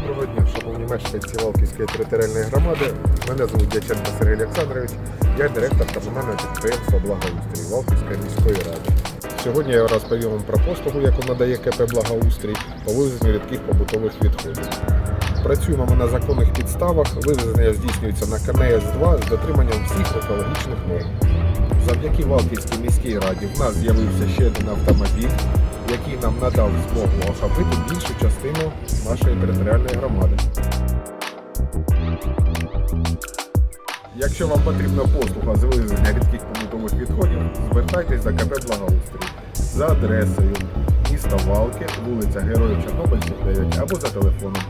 Доброго дня, шановні мешканці Валківської територіальної громади. Мене звуть Дяченко Сергій Олександрович. Я директор комунального підприємства Благоустрій Валківської міської ради. Сьогодні я розповім вам про послугу, яку надає КП Благоустрій по вивезенню рідких побутових відходів. Працюємо ми на законних підставах. Вивезення здійснюється на КНС-2 з дотриманням всіх екологічних норм. Завдяки Валківській міській раді в нас з'явився ще один автомобіль, який нам надав змогу охопити більшу частину нашої територіальної громади. Якщо вам потрібна послуга з вивезення рідких побутових відходів, звертайтесь до КП Благоустрій за адресою міста Валки, вулиця Героїв Чорнобильців 9 або за телефоном.